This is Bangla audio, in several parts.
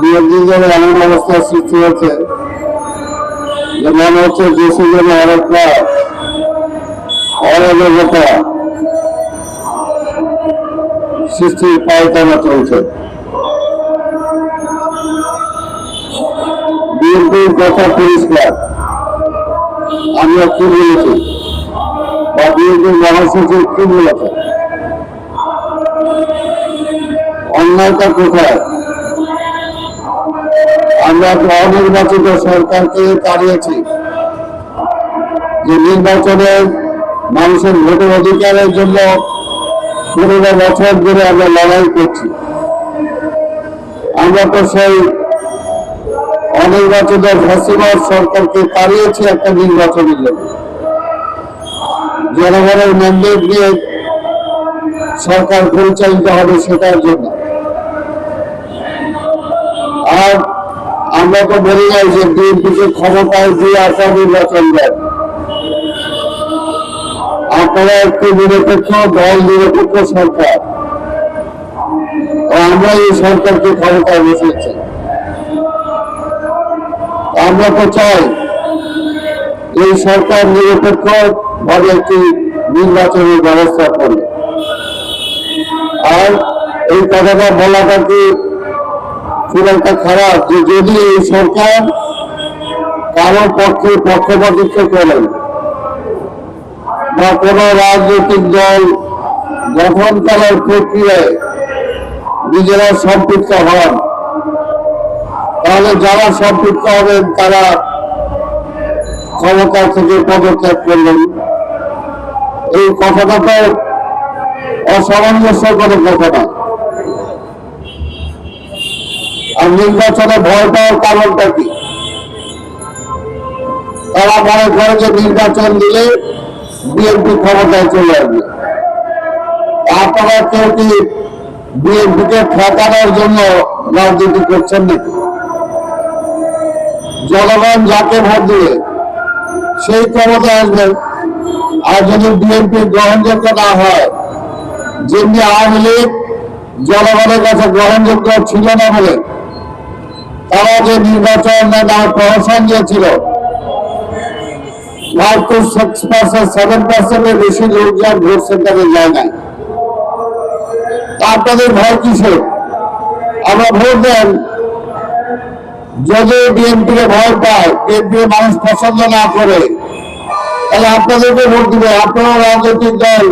বিএনপি যেন এমন অবস্থার সৃষ্টি হয়েছে যে মনে হচ্ছে দেশে যেন অনেকটা অরাজকতা সৃষ্টির পায়তানা চলছে বিএনপির কথা পরিষ্কার। আমরা কি বলেছি? বা বিএনপির মহাসচিব কি বলেছে? অন্যায়টা কোথায়? আমরা অনির্বাচিত সরকারকে তাড়িয়েছি যে নির্বাচনে মানুষের ভোটের অধিকারের জন্য পনেরো বছর ধরে আমরা লড়াই করছি। আমরা তো সেই অনির্বাচিত ফ্যাসিবাদ সরকারকে তাড়িয়েছি একটা নির্বাচনের জন্য। জনগণের ম্যান্ডেট নিয়ে সরকার পরিচালিত হবে সেটার জন্য। আর আমরা তো বলি নাই যে বিএনপিকে ক্ষমতায় দিয়ে আপনার নির্বাচন দেন আপনারা একটি নিরপেক্ষ, দল নিরপেক্ষ সরকার। আমরা এই সরকারকে ক্ষমতায় বসেছি আমরা তো চাই এই সরকার নিরপেক্ষ ভাবে একটি নির্বাচনের ব্যবস্থা করবে আর এই কথাটা বলাটা কি খুব একটা খারাপ যে যদি এই সরকার কারও পক্ষে পক্ষপাতিত্ব করেন বা কোনো রাজনৈতিক দল গঠন করার প্রক্রিয়ায় নিজেরা সম্পৃক্ত হন, তাহলে যারা সম্পৃক্ত হবেন তারা ক্ষমতা থেকে পদত্যাগ করলেন এই কথাটা তো অসামঞ্জস্য কোনো কথা না আর নির্বাচনে ভয় পাওয়ার কারণটা কি? তারা মনে করে যে নির্বাচন দিলে বিএনপি ক্ষমতায় চলে আসবে। আপনারা কেউ কি বিএনপিকে ঠেকানোর জন্য রাজনীতি করছেন নাকি? জনগণ যাকে ভোট দিবে, সেই ক্ষমতা আসবে আর যদি বিএনপি গ্রহণযোগ্য না হয়, যেমনি আওয়ামী লীগ জনগণের কাছে গ্রহণযোগ্য ছিল না বলে তারা যে নির্বাচন না প্রহসন দিয়েছিল five to six percent seven পার্সেন্টের বেশি লোকজন ভোট সেন্টারে যায় নাই। আপনাদের ভয় কিসের? আমরা ভোট দেন। যদি বিএনপিকে ভয় পায় বিএনপি মানুষ পছন্দ না করে, তাহলে আপনাদেরকে ভোট দিবে। আপনারা রাজনৈতিক দল,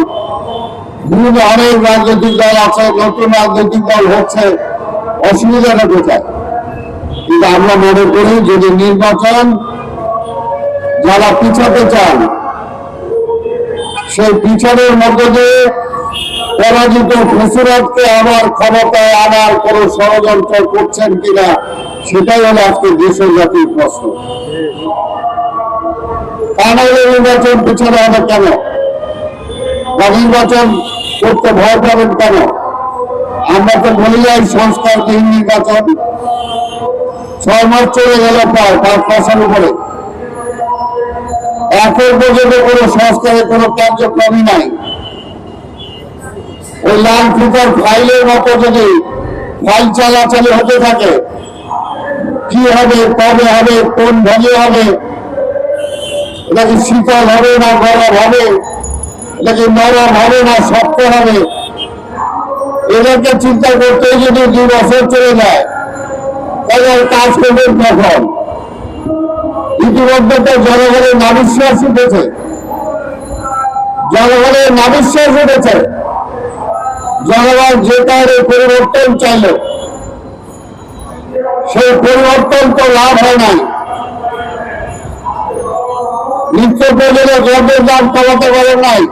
বিভিন্ন অনেক রাজনৈতিক দল আছে, নতুন রাজনৈতিক দল হচ্ছে, অসুবিধাটা কোথায়? কিন্তু আমরা মনে করি যদি নির্বাচন যারা পিছাতে চান, সেই পিছনের মধ্যে দিয়ে পরাজিত ফসুরাতকে আবার ক্ষমতায় আনার কোন ষড়যন্ত্র করছেন কিনা, সেটাই হলো আজকে দেশের জাতির প্রশ্ন। তা নাহলে নির্বাচন পিছনে হবে কেন? বা নির্বাচন করতে ভয় পাবেন কেন? আমরা তো বলি যাই সংস্কারবিহীন নির্বাচন। ছয় মাস চলে গেল প্রায় পাঁচ মাসের উপরে। এখন পর্যন্ত কোনো সংস্কারের কোনো কার্যক্রমই নাই। ওই লাল ফিচার ফাইলের মতো যদি ফাইল চালাচালি হতে থাকে, কি হবে, কবে হবে, কোন ভাবে হবে, এটা কি শীতল হবে না গরম হবে, এটা কি নরম হবে না শক্ত হবে, এদেরকে চিন্তা করতে যদি দুই বছর চলে যায়। তাহলে কাজ করবেন কখন ইতিমধ্যে তো জনগণের নাবিশ্বাস উঠেছে জনগণের নাবিশ্বাস উঠেছে জনগণ যে কারণে পরিবর্তন চাইল, সেই পরিবর্তন তো লাভ হয় নাই। নিত্য প্রয়োজনীয় দ্রব্যের দাম কমাতে পারেন নাই।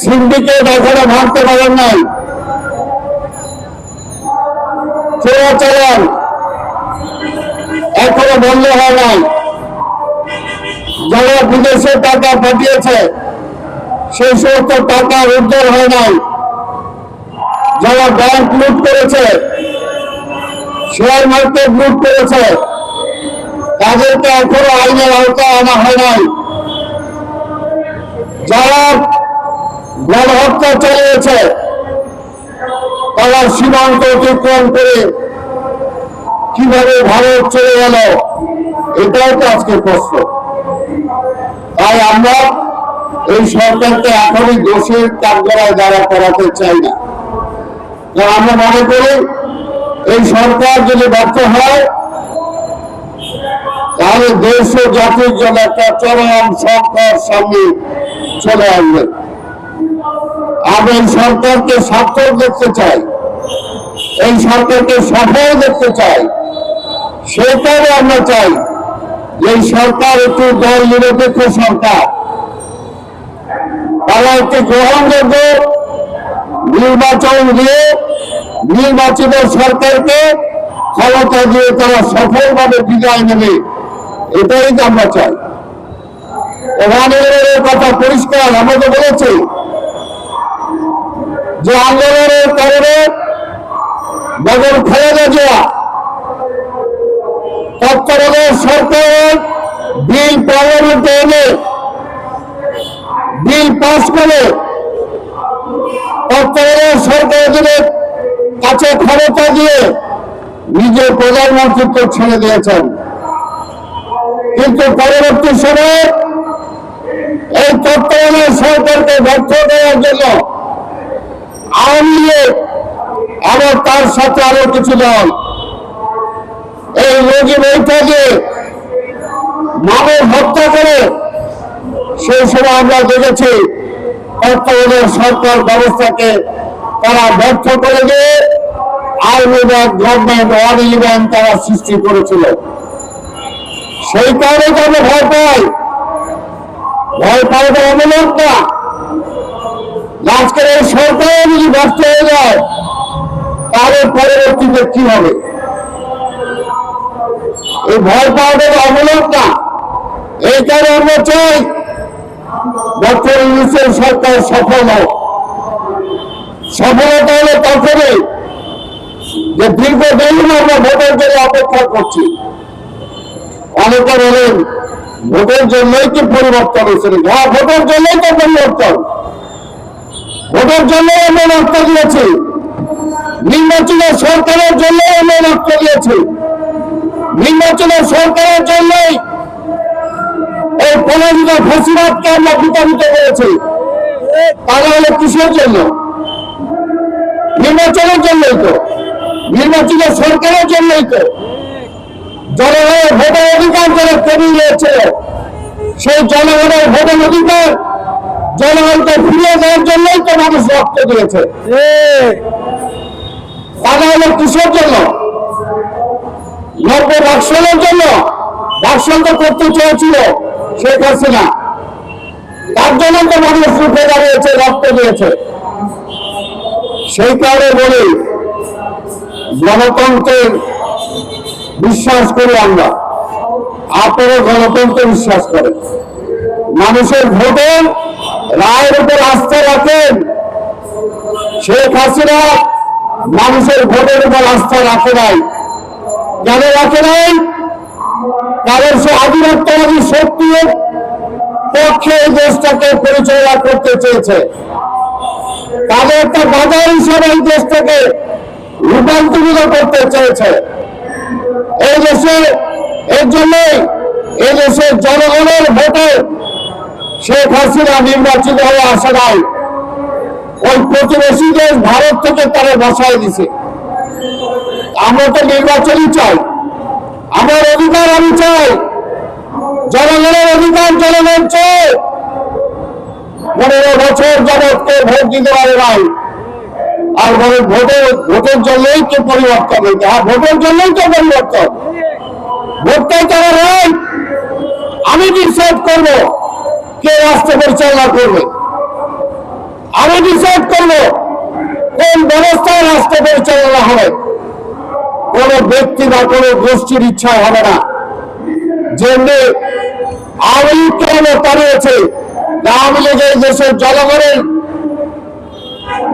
সিন্ডিকেট এখনও ভাঙতে পারেন নাই। চোরাচালান এখনও বন্ধ হয় নাই। যারা বিদেশে টাকা পাঠিয়েছে, সেই সমস্ত টাকা উদ্ধার হয় নাই। যারা ব্যাংক লুট করেছে শেয়ার মার্কেট লুট করেছে, তাদেরকে এখনও আইনের আওতায় আনা হয় নাই। যারা গণহত্যা চালিয়েছে তারা সীমান্ত অতিক্রম করে কীভাবে ভারত চলে গেল, এটাও তো আজকে প্রশ্ন। তাই আমরা এই সরকারকে এখনই দোষের কাঠগড়ায় দ্বারা করাতে চাই না। কারণ আমরা মনে করি, এই সরকার যদি ব্যর্থ হয়, তাহলে দেশ ও জাতির জন্য একটা চরম সংকট সামনে চলে আসবে। আমরা এই সরকারকে সার্থক দেখতে চাই। এই সরকারকে সফল দেখতে চাই। সেটাই আমরা চাই এই সরকার একটু দল নিরপেক্ষ সরকার। তারা একটি গ্রহণযোগ্য নির্বাচন দিয়ে নির্বাচিত সরকারকে ক্ষমতা দিয়ে তারা সফলভাবে বিদায় নেবে, এটাই তো আমরা চাই। প্রধানমন্ত্রীর কথা পরিষ্কার আমরা তো বলেছি যে আন্দোলনের কারণে বেগম খালেদা জিয়া তত্ত্বাবধায়ক সরকারের বিল পার্লামেন্টে এনে বিল পাস করে তত্ত্বাবধায়ক সরকারের কাছে ক্ষমতা দিয়ে নিজের প্রধানমন্ত্রীত্ব ছেড়ে দিয়েছেন। কিন্তু পরবর্তী সময়ে এই তত্ত্বাবধায়ক সরকারকে ব্যর্থ করার জন্য আওয়ামী লীগ আবার তার সাথে আরও কিছু দল। এই রোগী বৈঠকে মানব হত্যা করে সেই সময় আমরা দেখেছি, তত্ত্বাবধায়ক সরকার ব্যবস্থাকে তারা ব্যর্থ করে দিয়ে আর্মি ব্যাংক, গভর্নমেন্ট তারা সৃষ্টি করেছিল। সেই কারণে তো আমরা ভয় পাই। ভয় পাওয়াটা অমূলক আজকের এই সরকার যদি ব্যস্ত হয়ে যায় তাহলে পরবর্তীতে কি হবে? এই ভয় পাওয়াটা অমূলক না এই কারণে আমরা চাই ডক্টর ইউনুসের সরকার সফল হোক। সফলতা হলো তখনই যে দীর্ঘদিন আমরা ভোটের জন্য অপেক্ষা করছি। অনেকে বলেন, ভোটের জন্যই কি পরিবর্তন হয়েছে? হ্যাঁ ভোটের জন্যই তো পরিবর্তন। ভোটের জন্য আমরা রক্ত দিয়েছি। নির্বাচিত সরকারের জন্য রক্ত দিয়েছি। নির্বাচিত সরকারের জন্যই এই পরাজিত ফসিবাদকে আমরা বিতাড়িত করেছি। তাহলে হলো কিসের জন্য? নির্বাচনের জন্যই তো। নির্বাচিত সরকারের জন্যই তো। জনগণের ভোটের অধিকার যারা কমিয়ে নিয়েছিল সেই জনগণের ভোটের অধিকার জনগণকে ফিরিয়ে দেওয়ার জন্যই তো মানুষ রক্ত দিয়েছে। তাহলে হলো কিসের জন্য। নব্য ভাষণের জন্য তো করতে চেয়েছিল শেখ হাসিনা। তার জন্য তো মানুষ রুখে দাঁড়িয়েছে, রক্ত দিয়েছে। সেই কারণে বলি, গণতন্ত্রের বিশ্বাস করি আমরা। আপনারা গণতন্ত্রে বিশ্বাস করেন। মানুষের ভোটের রায়ের উপর আস্থা রাখেন শেখ হাসিনা। মানুষের ভোটের উপর আস্থা রাখে নাই। কেন রাখে নাই? কারণ সে আধিপত্যবাদী শক্তির পক্ষে এই দেশটাকে পরিচালনা করতে চেয়েছে। তাদের একটা বাজার হিসেবে এই দেশটাকে রূপান্তরিত করতে চেয়েছে। এই দেশে, এর জন্যই এই দেশের জনগণের ভোটে শেখ হাসিনা নির্বাচিত হয়ে আসে নাই। ওই প্রতিবেশী দেশ ভারত থেকে তারা বসায় দিছে। আমরা তো নির্বাচনই চাই। আমার অধিকার আমি চাই। জনগণের অধিকার জনগণ চাই। পনেরো বছর যাবৎ কেউ ভোট দিতে পারে নাই। আর বলে ভোটের ভোটের জন্যই তো পরিবর্তন হইতে হ্যাঁ। ভোটের জন্যই তো পরিবর্তন। ভোটটাই তারা নাই আমি ডিসাইড করব? কে রাষ্ট্র পরিচালনা করবে? আমি ডিসাইড করব কোন ব্যবস্থায় রাষ্ট্র পরিচালনা হবে? কোন ব্যক্তি বা কোন গোষ্ঠীর ইচ্ছা হবে না। যেমনি আওয়ামী লীগকে আমরা তাড়িয়েছে আওয়ামী লীগ এই দেশের জনগণের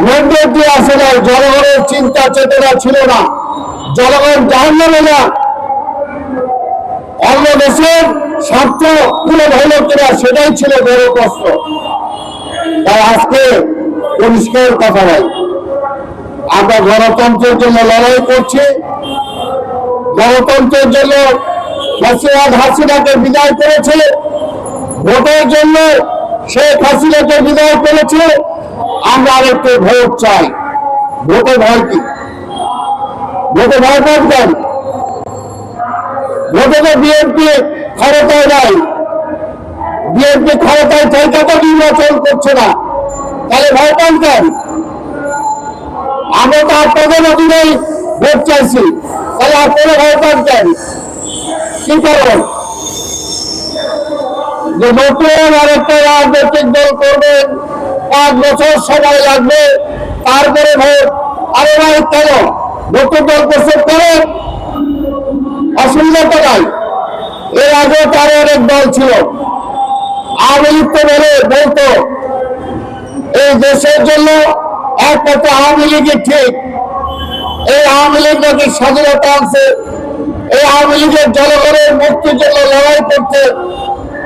মন্দির দিয়ে আসে না, জনগণের চিন্তা চেতনা ছিল না, জনগণ জাহান্নামে না। অন্য দেশের স্বার্থ পূরণ হলো কিনা সেটাই ছিল বড় প্রশ্ন। তাই আজকে পরিষ্কার কথা নাই আমরা গণতন্ত্রের জন্য লড়াই করছি। গণতন্ত্রের জন্য ফ্যাসিবাদ হাসিনাকে বিদায় করেছে। ভোটের জন্য শেখ হাসিনাকে বিদায় করেছে। আমরা আরেকটু ভোট চাই। ভোটে ভয় কি? ভোটে ভয় পাচ্ছেন ভোটে তো বিএনপি ক্ষমতায় নাই। বিএনপি ক্ষমতায় থেকে তো নির্বাচন করছে না। তাহলে ভয় পান কেন আমরা তো আপনাদের অধীনেই ভোট চাইছি। তাহলে আপনারা ভয় পান কেন? কি করবেন? যে নতুন আরেকটা রাজনৈতিক দল করবেন পাঁচ বছর সময় লাগবে, তারপরে ভোট। আরে ভাই কেন নতুন দল প্রস্তুত করেন অসুবিধা তো নাই। এর আগে তার অনেক দল ছিল। লীগ তো বলে, বলতো এই দেশের জন্য একমাত্র আওয়ামী লীগই ঠিক। এই আওয়ামী লীগ নাকি স্বাধীনতা আনছে। এই আওয়ামী লীগের জনগণের মুক্তির জন্য লড়াই করতে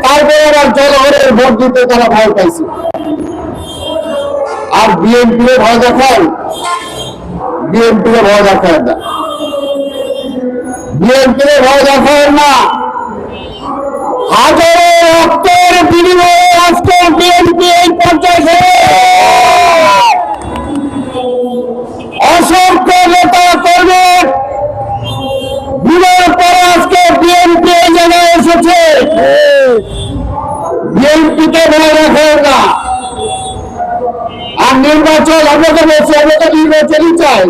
তারপরে আবার জনগণের ভোট দিতে তারা ভয় পাইছে। আর বিএনপি ভয় দেখান বিএনপি ভয় দেখায় না। বিএনপি ভয় দেখায় না। হাজারো রক্তের বিনিময়ে আজকে বিএনপি এই পর্যায়ে অসংখ্য নেতা কর্মী বিনয়ের পরে আজকে বিএনপি এই এসেছে। বিএনপিকে ভয় রাখেন না। আর নির্বাচন আমরা তো বলছি আমরা তো নির্বাচনই চাই।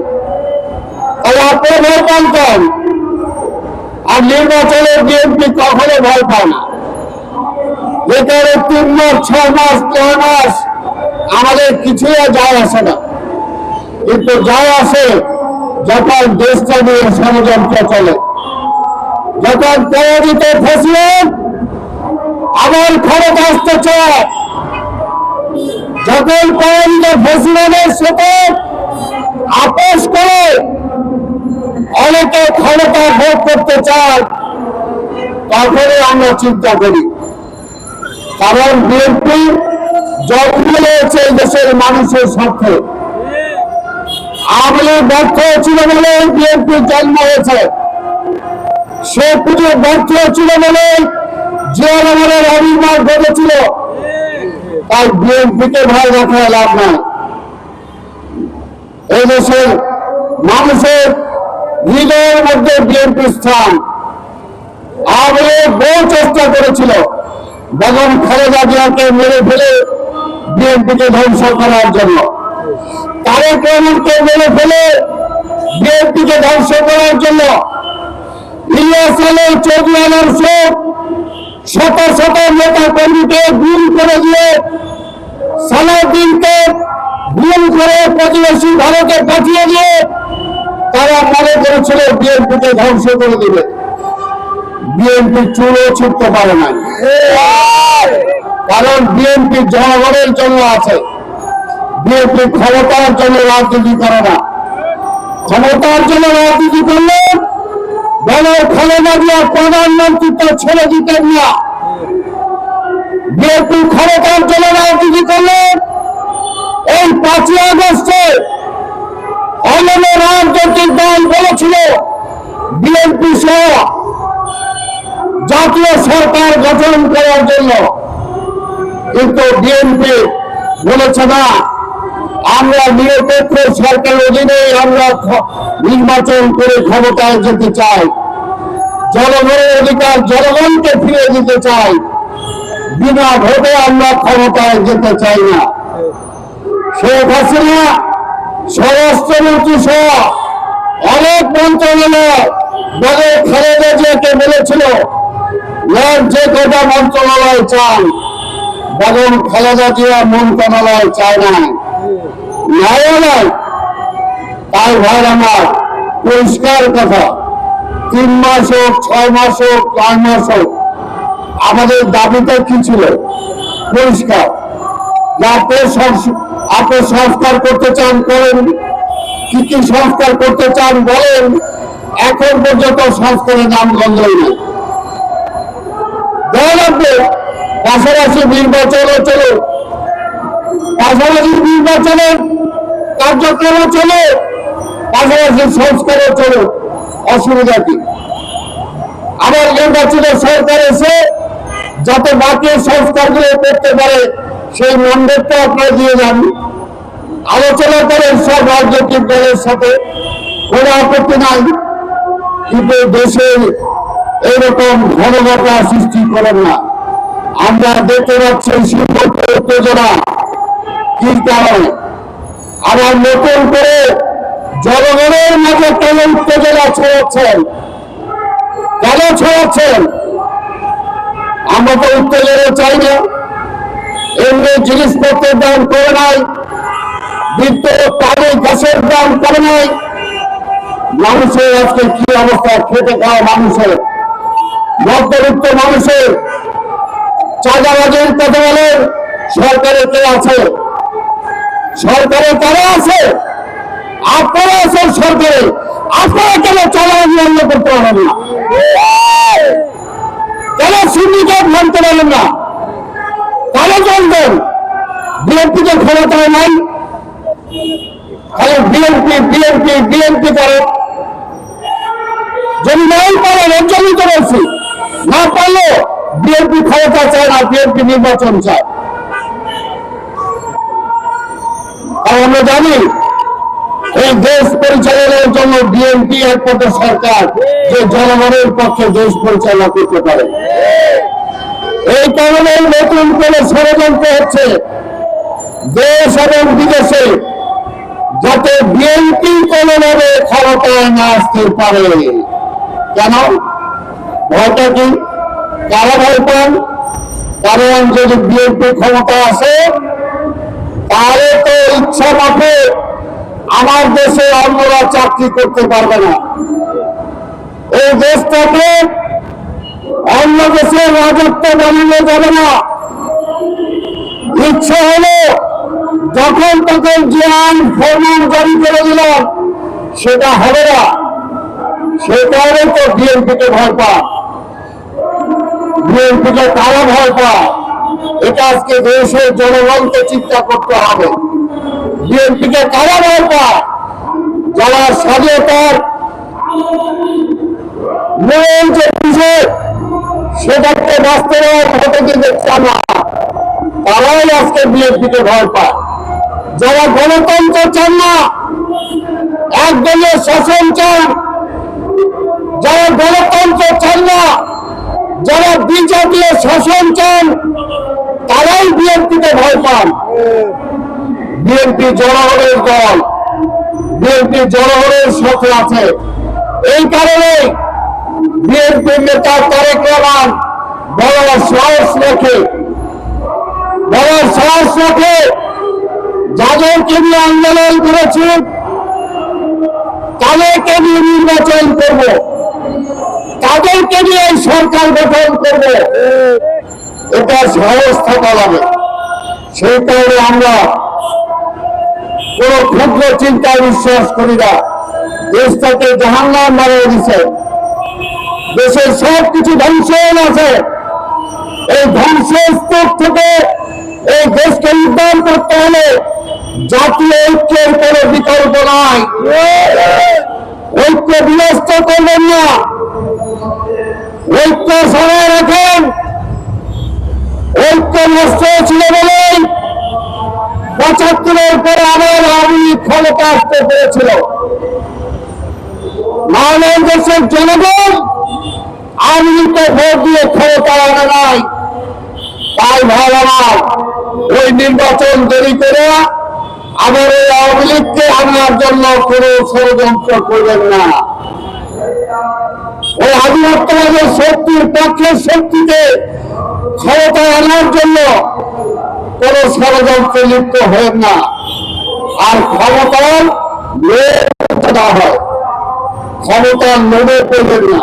তাহলে আপনারা ভয় পান আর নির্বাচনে বিএনপি কখনো ভয় পায় না। যেখানে তিন মাস ছয় মাস, নয় মাস আমাদের কিছুই যায় আসে না। কিন্তু যায় আসে যখন দেশটা নিয়ে ষড়যন্ত্র চলে। যখন পরাজিত ফেসলেন আবার ক্ষমতা আসতে চায়। যখন পরাজিত ফেসলেনের সাথে আপোষ করে অনেকে ক্ষমতা ভোগ করতে চায় তখনই আমরা চিন্তা করি। কারণ বিএনপি হয়েছে এই দেশের মানুষের স্বার্থে লীগ ব্যর্থ ছিল বলে বিএনপির জন্ম হয়েছে। সে পুজো ব্যর্থ ছিল বলে জিয়া রহমানের আবির্ভাব ঘটেছিল। তাই বিএনপিকে ভয় রাখা লাভ নাই। এই দেশের মানুষের হৃদয়ের মধ্যে বিএনপি স্থান। লীগ বহু চেষ্টা করেছিল। বেগম খালেদা জিয়াকে মেরে ফেলে বিএনপিকে ধ্বংস করার জন্য। তারেক রহমানকে মেরে ফেলে বিএনপিকে ধ্বংস করার জন্য ইলিয়াস আলী চৌধুরী আলম শেখ শত শত নেতা কর্মীকে গুম করে দিয়ে সালাউদ্দিনকে গুম করে প্রতিবেশী ভারতে পাঠিয়ে দিয়ে করেছিল, বিএনপিকে ধ্বংস করে দিবে। বিএনপি চুলো ছুটতে পারে না কারণ বিএনপি জনগণের জন্য আছে। বিএনপি ক্ষমতার জন্য রাজনীতি করে না। ক্ষমতার জন্য রাজনীতি করলে দলের খালেদা জিয়া প্রধানমন্ত্রী তো ছেড়ে দিতেন না। বিএনপি ক্ষমতার জন্য রাজনীতি করলে এই পাঁচই আগস্টে অন্যান্য রাজনৈতিক দল বলেছিল, বিএনপি সহ জাতীয় সরকার গঠন করার জন্য। কিন্তু বিএনপি বলেছে না, আমরা নিরপেক্ষ সরকারের অধীনে আমরা নির্বাচন করে ক্ষমতায় যেতে চাই। জনগণের অধিকার জনগণকে ফিরে দিতে চাই। বিনা ভোটে আমরা ক্ষমতায় যেতে চাই না। শেখ হাসিনা স্বরাষ্ট্রমন্ত্রী সহ অনেক মন্ত্রণালয় বলে খালেদা জিয়াকে বলেছিল যে কটা মন্ত্রণালয় চান বেগম খালেদা জিয়া মন্ত্রণালয় চায় না। ন্যায় নয় তাই ভাই আমার, পরিষ্কার কথা, তিন মাস হোক, ছয় মাস হোক, চার মাস হোক, আমাদের দাবিটা কি ছিল? পরিষ্কার। যে আপনি সংস- আপনি সংস্কার করতে চান, করেন। কি কি সংস্কার করতে চান, বলেন। এখন পর্যন্ত সংস্কারের নাম গন্ধই নেই দেওয়া লাগবে। পাশাপাশি নির্বাচনও চলো। পাশাপাশি নির্বাচনের কার্যক্রম চলো। পাশাপাশি সংস্কারও চলুক অসুবিধা কি? আবার নির্বাচিত সরকার এসে যাতে বাকি সংস্কারগুলো করতে পারে সেই ম্যান্ডেটটা আপনারা দিয়ে যান। আলোচনা করেন সব রাজনৈতিক দলের সাথে, কোনো আপত্তি নাই। কিন্তু দেশের এরকম ঘনঘটা সৃষ্টি করেন না। আমরা দেখতে পাচ্ছি সীমান্ত উত্তেজনা কি কারণে আবার নতুন করে জনগণের মাঝে কেন উত্তেজনা ছড়াচ্ছেন? কেন ছড়াচ্ছেন? আমরা তো উত্তেজনা চাই না। এমনি জিনিসপত্রের দাম করে নাই বিদ্যুৎ পানি গ্যাসের দাম করে নাই। মানুষের আজকে কি অবস্থা? খেতে খাওয়া মানুষের, মধ্যবিত্ত মানুষের চাঁদাবাজের কথা বলেন সরকারে কে আছে? সরকারে কারা আছে? আপনারা আছেন সরকারে। আপনারা কেন চাঁদাবাজি বন্ধ করতে পারবেন না? কেন সিন্ডিকেট মানতে পারবেন না? কেন চলবেন বিএনপিকে ক্ষমতায় নাই খালি বিএনপি বিএনপি বিএনপি করে। যদি নাই পারেন এর তো বলছি না পারলে বিএনপি ক্ষমতা চায় না, বিএনপি নির্বাচন চায়। আর আমরা জানি, এই দেশ পরিচালনার জন্য বিএনপি একমাত্র সরকার, যে জনগণের পক্ষে দেশ পরিচালনা করতে পারে। এই কারণে নতুন করে ষড়যন্ত্র হচ্ছে দেশ এবং বিদেশে যাতে বিএনপি কোনোভাবে ক্ষমতায় না আসতে পারে। কেন? ভয়টা কি? কারা ভয় পান? কারণ যদি বিএনপি ক্ষমতা আসে, তাহলে তো ইচ্ছা মতো আমার দেশে অন্যরা চাকরি করতে পারবে না। এই দেশটাকে অন্য দেশের রাজত্ব বানানো যাবে না। ইচ্ছা হলো যখন তখন যে আইন ফরমান জারি করে দিলাম, সেটা হবে না। সে কারণে তো বিএনপিকে ভয় পায় বিএনপিকে তারা ভয় পায়? এটা আজকে দেশের জনগণকে চিন্তা করতে হবে। বিএনপিকে কারা ভয় পায়? যারা স্বাধীনতার মূল যে বিষয় সেটাকে বাস্তবায়ন হতে চান না তারাই আজকে বিএনপিকে ভয় পায়। যারা গণতন্ত্র চান না, একদলের শাসন চান। যারা গণতন্ত্র চান না, যারা বিজেপির শাসন চান, তারাই বিএনপিকে ভয় পান। বিএনপি জনগণের দল, বিএনপি জনগণের সাথে আছে। এই কারণে বিএনপি নেতা তারেক রহমান বড় সাহস রেখে বড় সাহস রেখে যাদেরকে নিয়ে আন্দোলন করেছি, তাদেরকে নিয়ে নির্বাচন করব। তাদেরকে নিয়ে এই সরকার গঠন করব। এটা সাহস থাকা লাগে। সেই কারণে আমরা কোন ক্ষুদ্র চিন্তায় বিশ্বাস করি না। দেশটাকে জাহান্নাম বানিয়ে দিছে। দেশের সব কিছু আছে। এই ধ্বংসের স্তূপ থেকে এই দেশকে উদ্ধার করতে হলে জাতীয় ঐক্যের কোনো বিকল্প নাই। ঐক্য বিনষ্ট করবেন না। ঐক্য সময় রাখেন। ঐক্য নষ্ট ছিল বলেই পঁচাত্তরের পরে আবার আমি ক্ষমতা আসতে পেরেছিল। মানব দেশের জনগণ আমেরিকা ভোট দিয়ে ক্ষমতা আনে নাই। তাই ভাই আমার, ওই নির্বাচন দেরি করে আবার ওই আওয়ামী লীগকে আনার জন্য কোনো ষড়যন্ত্র করবেন না। ওই আধিপত্যবাদের শক্তির পক্ষের শক্তিকে ক্ষমতায় আনার জন্য কোন ষড়যন্ত্রে লিপ্ত হবেন না। আর ক্ষমতার দেওয়া হয়। ক্ষমতার লোভে করবেন না।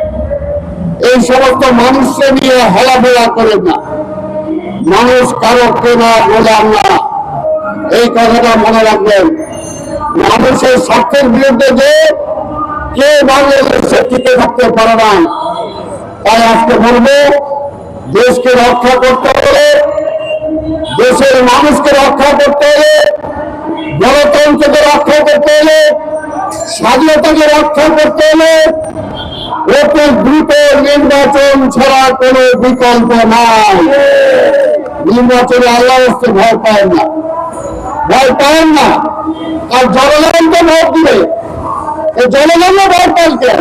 এই সমস্ত মানুষকে নিয়ে হেলাফেলা করে না। মানুষ কারও কেনা গোলাম না। এই কথাটা মনে রাখবেন। মানুষের স্বার্থের বিরুদ্ধে যে কে বাংলাদেশে টিকে থাকতে পারে না, তাই আজকে বলব, দেশকে রক্ষা করতে হলে, দেশের মানুষকে রক্ষা করতে হলে, গণতন্ত্রকে রক্ষা করতে হলে, স্বাধীনতাকে রক্ষা করতে হলে অতি দ্রুত নির্বাচন ছাড়া কোনো বিকল্প নাই। নির্বাচনে আল্লাহ ভয় পায় না। ভয় পায় না। আর জনগণ তো ভোট দিবে। এই জনগণও ভয় পায় কেন?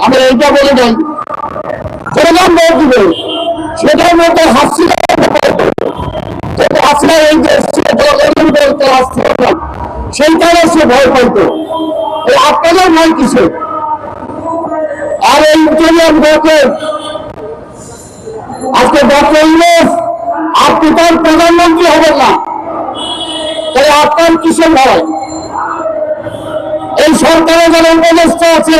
আমরা এইটা বলে দেন সেটার মধ্যে হাসিনা ভয় কিসের আর এই ইন্টারিয়াম গভর্নমেন্ট আজকে ডক্টর ইউনুস, আপনি তার প্রধানমন্ত্রী হবেন না। তাই আপনার কিসের ভয় এই সরকারের যারা উপদেষ্টা আছে,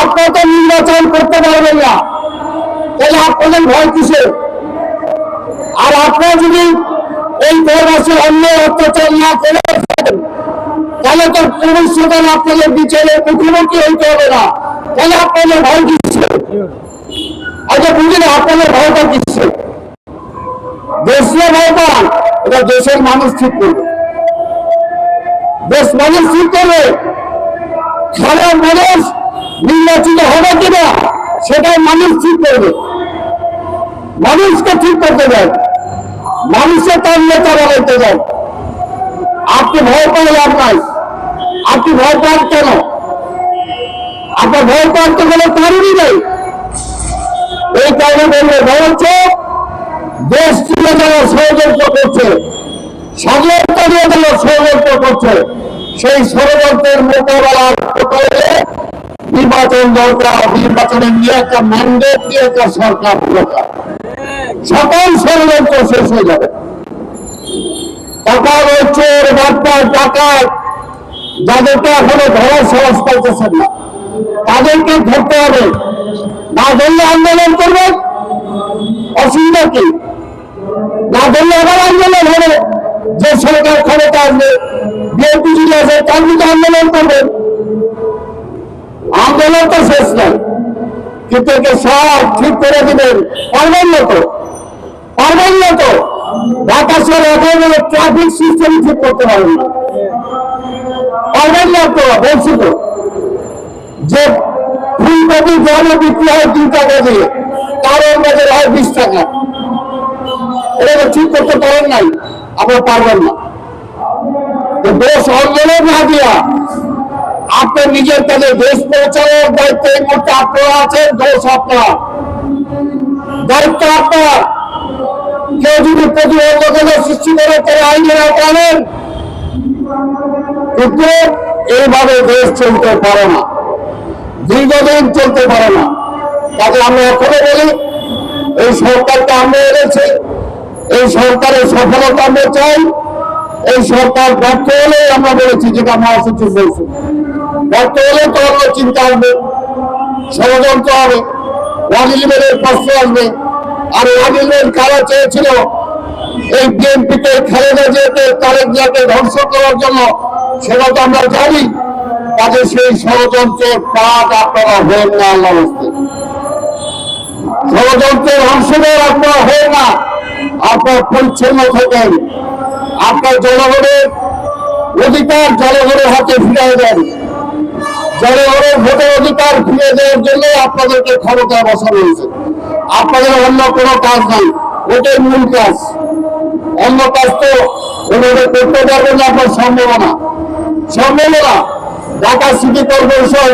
আপনারা তো নির্বাচন করতে পারবেন না। তাহলে আপনাদের ভয় কিসের? আর আপনারা যদি এই দেড় মাসে অন্য অত্যাচার না করে তাহলে তো ভবিষ্যতে আপনাদের বিচারের মুখোমুখি হইতে হবে না? তাহলে আপনাদের ভয় দিচ্ছে আচ্ছা বুঝলেন আপনাদের ভয়টা দিচ্ছে দেশীয় ভয় এটা দেশের মানুষ ঠিক করবে। দেশ মানুষ ঠিক করবে। খারাপ মানুষ নির্বাচিত হবে কিনা, সেটাই মানুষ ঠিক করবে। মানুষকে ঠিক করতে দেয়। মানুষে তার নেতা বানাইতে যায় আপনি ভয় লাভ নাই। আপনি ভয় পান কেন? আপনার ভয় পান তো কোনো কারণই নেই। এই কারণে বললে ভয় হচ্ছে, দেশ তুলে যারা ষড়যন্ত্র করছে, স্বাধীনতা নিয়ে যারা ষড়যন্ত্র করছে, সেই ষড়যন্ত্রের মোকাবেলা করতে হলে নির্বাচন দরকার নির্বাচনে নিয়ে একটা ম্যান্ডেট দিয়ে একটা সরকার দরকার। সকল ষড়যন্ত্র শেষ হয়ে যাবে। টাকা রয়েছে বার্তার টাকা যাদেরকে এখনও ধরার সাহস পাইতেছেন না, তাদেরকে ধরতে হবে। না ধরলে আন্দোলন করবে, অসুবিধা কি? না ধরলে আবার আন্দোলন হবে। যে সরকার ক্ষমতা আসবে, বিএনপি যদি আসে, তার মধ্যে আন্দোলন করবে। আন্দোলন তো শেষ নাই কিন্তু একে সব ঠিক করে দিবেন। পারবেন না তো? পারবেন না তো? ঢাকা শহর একেবারে ট্রাফিক সিস্টেম ঠিক করতে পারবেন না। পারবেন যে ফুলকপি গ্রামে বিক্রি হয় দুই টাকা কারোর বাজারে হয় বিশ টাকা। এটা ঠিক করতে পারেন নাই, আপনারা পারবেন না। তো দোষ অঞ্জনের না দিয়া আপনার নিজের কাছে দেশ পৌঁছানোর দায়িত্ব এই মুহূর্তে আপনারা আছেন, দোষ আপনার। দায়িত্ব আপনার। কেউ যদি প্রতিবন্ধকতা সৃষ্টি করে তাহলে আইনের আওতায় কিন্তু এইভাবে দেশ চলতে পারে না, দীর্ঘদিন চলতে পারে না। তাকে আমরা এখনও বলি, এই সরকারকে আমরা এনেছি, এই সরকারের সফলতা আমরা চাই, এই সরকার ব্যর্থ হলে আমরা বলেছি যেটা মহাসচিব বলছে। ব্যর্থ হলে তো অন্য চিন্তা আসবে, ষড়যন্ত্র হবে ওয়াজিবের প্রশ্ন আসবে। আর ওয়াজিবের কারা চেয়েছিল? এই বিএনপিতে খালেদা জিয়াকে তারেক জিয়াকে ধ্বংস করার জন্য সেটা তো আমরা জানি। কাজে সেই ষড়যন্ত্রের পাঠ আপনারা হন না আল্লাহ ষড়যন্ত্রের অংশীদার আপনারা হন না। আপনার পরিচ্ছন্ন থাকেন। আপনার জনগণের অধিকার জনগণের হাতে ফিরিয়ে দেন। জনগণের ভোটের অধিকার ফিরিয়ে দেওয়ার জন্য আপনাদেরকে ক্ষমতায় বসানো হয়েছে। আপনাদের অন্য কোনো কাজ নাই, ওটাই মূল কাজ। অন্য কাজ তো ওনাদের করতে পারবেন আপনার সম্ভাবনা। সম্ভাবনা ঢাকা সিটি কর্পোরেশন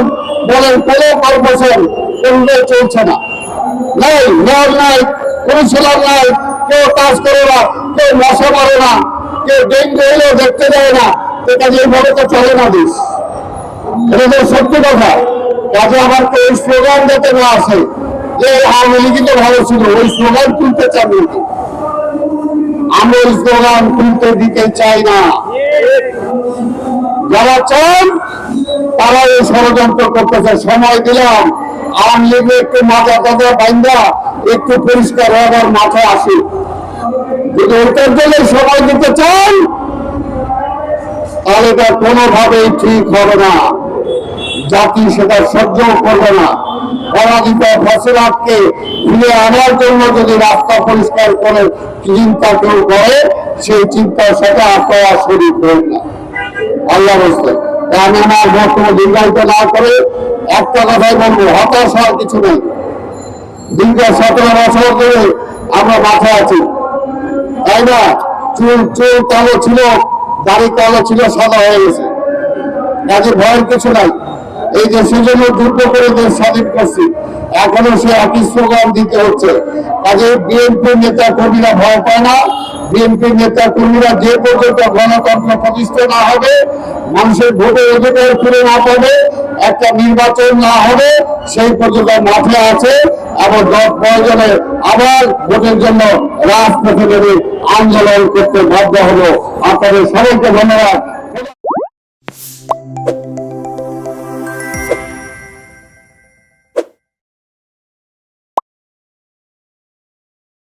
বলেন কোন কর্পোরেশন কোনটাই চলছে না। নাই মেয়র নাই কমিশনার নাই, কেউ কাজ করে না, কেউ মশা মারে না, কেউ ডেঙ্গু হলেও দেখতে দেয় না, এটা যেভাবে তো চলে না দেশ। এটা তো সত্যি কথা। কাজে আমার তো ওই স্লোগান যাতে না আসে, যে আওয়ামী লীগই তো ভালো ছিল, ওই স্লোগান তুলতে চান নাকি আমরা স্লোগান তুলতে দিতে চাই না। যারা চান, তারা এই ষড়যন্ত্র করতেছে। সময় দিলাম। আওয়ামী লীগে একটু মাথা টাথা বাইন্দা, একটু পরিষ্কার হওয়ার মাথায় আসে। যদি ওটার জন্য সময় দিতে চান, তাহলে এটা কোনোভাবেই ঠিক হবে না। জাতি সেটা সহ্য করবে না। পরাজিত ফসলাতকে ফিরে আনার জন্য যদি রাস্তা পরিষ্কার করে, চিন্তা কেউ করে, সেই চিন্তার সাথে আপনারা শরীর করেন না। আল্লাহ আমি আমার বক্তব্য দীর্ঘায়িত না করে একটা কথাই বলব, হতাশ হওয়ার কিছু নেই। দীর্ঘ সতেরো বছর ধরে আমরা মাথায় আছি। তাই না? চুল চুল কালো ছিল, দাড়ি কালো ছিল, সাদা হয়ে গেছে। কাজে ভয়ের কিছু নাই? এই দেশের জন্য যুদ্ধ করে দেশ স্বাধীন করছি। এখনও সে একই স্লোগান দিতে হচ্ছে। কাজে বিএনপি নেতা কর্মীরা ভয় পায় না বিএনপি নেতা কর্মীরা যে পর্যন্ত গণতন্ত্র প্রতিষ্ঠা না হবে, মানুষের ভোটে অধিকার ফিরে না পাবে, একটা নির্বাচন না হবে, সেই পর্যন্ত মাঠে আছে। আবার দশ প্রয়োজনে আবার ভোটের জন্য রাজপথে আন্দোলন করতে বাধ্য হলো। আপনাদের সবাইকে ধন্যবাদ।